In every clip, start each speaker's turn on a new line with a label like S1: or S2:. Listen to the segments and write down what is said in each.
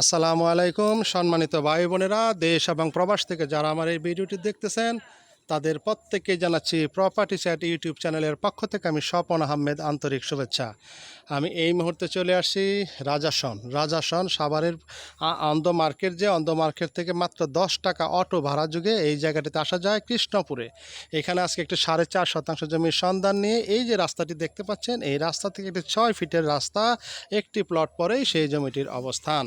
S1: আসসালামু আলাইকুম, সম্মানিত ভাই বোনেরা, দেশ এবং প্রবাস থেকে যারা আমার এই ভিডিওটি দেখতেছেন, তাদের প্রত্যেককে জানাচ্ছি প্রপার্টি চ্যাট ইউটিউব চ্যানেলের পক্ষ থেকে আমি স্বপন আহমেদ আন্তরিক শুভেচ্ছা। আমি এই মুহূর্তে চলে আসছি রাজাসন। রাজাসন সাভারের অন্ধ মার্কেট যে অন্ধ মার্কেট থেকে মাত্র দশ টাকা অটো ভাড়া যুগে এই জায়গাটিতে আসা যায় কৃষ্ণপুরে। এখানে আজকে একটি সাড়ে চার শতাংশ জমির সন্ধান নিয়ে এই যে রাস্তাটি দেখতে পাচ্ছেন, এই রাস্তা থেকে একটি ছয় ফিটের রাস্তা, একটি প্লট পরেই সেই জমিটির অবস্থান।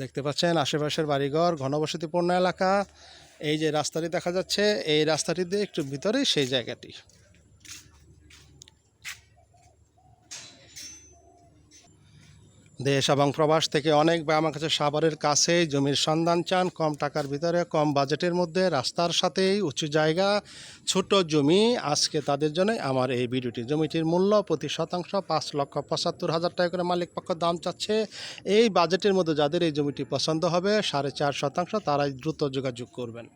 S1: দেখতে পাচ্ছেন আশেপাশের বাড়িঘর, ঘনবসতিপূর্ণ এলাকা। এই যে রাস্তাটি দেখা যাচ্ছে, এই রাস্তাটি দিয়ে একটু ভিতরে সেই জায়গাটি। দেশ এবং প্রবাস থেকে অনেক বা আমার কাছে সাভারের কাছে জমির সন্ধান চান। কম টাকার ভিতরে, কম বাজেটের মধ্যে রাস্তার সাথেই উঁচু জায়গা, ছোট জমি। আজকে তাদের জন্য আমার এই ভিডিওটি। জমিটির মূল্য প্রতি শতাংশ পাঁচ লক্ষ পঁচাত্তর হাজার টাকা করে মালিক পক্ষ দাম চাচ্ছে। এই বাজেটের মধ্যে যাদের এই জমিটি পছন্দ হবে, সাড়ে চার শতাংশ তারাই দ্রুত যোগাযোগ করবেন।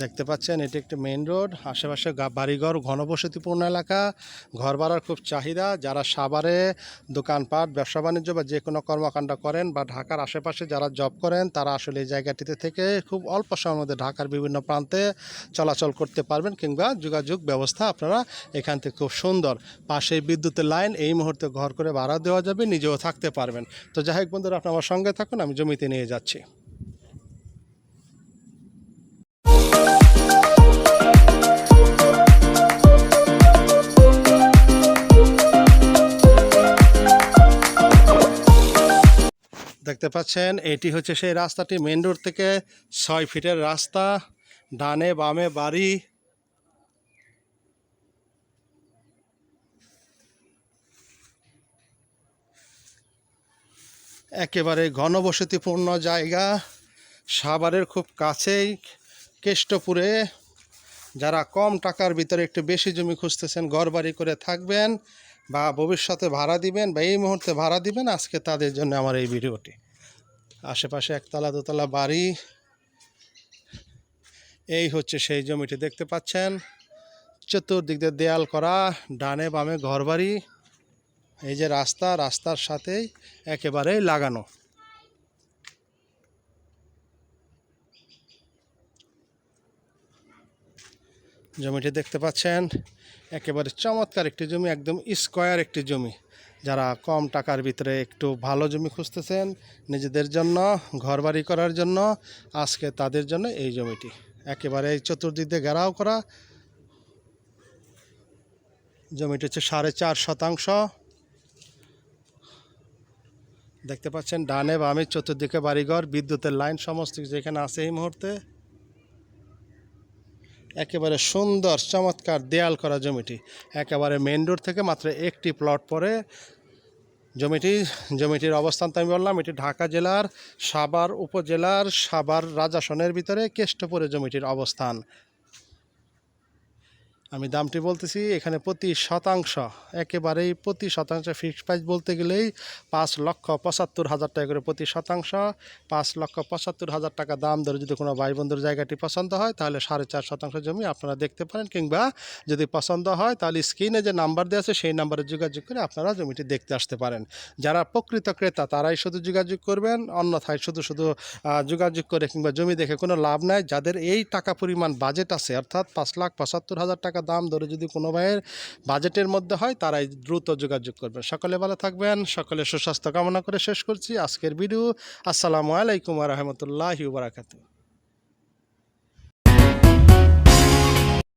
S1: দেখতে পাচ্ছেন, এটি একটি মেইন রোড আশেপাশে বাড়িঘর, ঘনবসতিপূর্ণ এলাকা। ঘর ভাড়ার খুব চাহিদা। যারা সাভারে দোকানপাট, ব্যবসা বাণিজ্য বা যে কোনো কর্মকাণ্ড করেন বা ঢাকার আশেপাশে যারা জব করেন, তারা আসলে এই জায়গাটিতে থেকে খুব অল্প সময়ের মধ্যে ঢাকার বিভিন্ন প্রান্তে চলাচল করতে পারবেন কিংবা যোগাযোগ ব্যবস্থা আপনারা এখান থেকে খুব সুন্দর। পাশে বিদ্যুতের লাইন, এই মুহূর্তে ঘর করে ভাড়া দেওয়া যাবে, নিজেও থাকতে পারবেন। তো যাই হোক বন্ধুরা, আপনার সঙ্গে থাকুন, আমি জমিতে নিয়ে যাচ্ছি। দেখতে পাচ্ছেন, এটি হচ্ছে সেই রাস্তাটি। মেন রোড থেকে ছয় ফিটের রাস্তা। ডানে বামে বাড়ি। একেবারে ঘনবসতিপূর্ণ জায়গা। সাভারের খুব কাছেই কেষ্টপুরে। যারা কম টাকার ভিতরে একটু বেশি জমি খুঁজতেছেন ঘর বাড়ি করে থাকবেন বা ভবিষ্যতে ভাড়া দিবেন বা এই মুহূর্তে ভাড়া দিবেন, আজকে তাদের জন্য আমার এই ভিডিওটি। আশেপাশে একতলা দোতলা বাড়ি। এই হচ্ছে সেই জমিটি, দেখতে পাচ্ছেন? চতুর্দিক দিয়ে দেয়াল করা, ডানে বামে ঘরবাড়ি। এই যে রাস্তা, রাস্তার সাথেই একেবারেই লাগানো। জমিটি দেখতে পাচ্ছেন? একেবারে চমৎকার একটি জমি, একদম স্কোয়ার একটি জমি। যারা কম টাকার ভিতরে একটু ভালো জমি খুঁজতেছেন নিজেদের জন্য, ঘরবাড়ি করার জন্য, আজকে তাদের জন্য এই জমিটি। একেবারে চতুর্দিক দিয়ে ঘেরাও করা। জমিটি হচ্ছে সাড়ে চার শতাংশ। দেখতে পাচ্ছেন ডানে বামে চতুর্দিকে বাড়িঘর, বিদ্যুতের লাইন, সমস্ত কিছু এখানে আছে এই মুহূর্তে। একেবারে সুন্দর, চমৎকার দেয়াল করা জমিটি। একেবারে মেন রোড থেকে মাত্র একটি প্লট পরে জমিটি, জমিটির অবস্থান তো আমি বললাম, এটি ঢাকা জেলার সাবার উপজেলার সাবার রাজাসনের ভিতরে কেষ্টপুরে জমিটির অবস্থান। আমি দামটি বলতেছি, এখানে প্রতি শতাংশ, একেবারেই প্রতি শতাংশ ফিক্সড প্রাইস বলতে গেলেই পাঁচ লক্ষ পঁচাত্তর হাজার টাকা করে প্রতি শতাংশ, পাঁচ লক্ষ পঁচাত্তর হাজার টাকা দাম ধরে যদি কোনো ভাই বন্ধুর জায়গাটি পছন্দ হয়, তাহলে সাড়ে চার শতাংশ জমি আপনারা দেখতে পারেন, কিংবা যদি পছন্দ হয়, তাহলে স্ক্রিনে যে নাম্বার দেওয়া আছে, সেই নাম্বারে যোগাযোগ করে আপনারা জমিটি দেখতে আসতে পারেন। যারা প্রকৃত ক্রেতা, তারাই শুধু যোগাযোগ করবেন, অন্যথায় শুধু শুধু যোগাযোগ করে কিংবা জমি দেখে কোনো লাভ নাই। যাদের এই টাকা পরিমাণ বাজেট আছে, অর্থাৎ পাঁচ লাখ পঁচাত্তর হাজার টাকা দাম ধরে যদি কোনো ভাইয়ের বাজেটের মধ্যে হয়, তারাই দ্রুত যোগাযোগ করবেন সকলে ভালো থাকবেন, সকলে সুস্বাস্থ্য কামনা করে শেষ করছি আজকের ভিডিও। আসসালামু আলাইকুম রহমতুল্লাহি বারাকাতু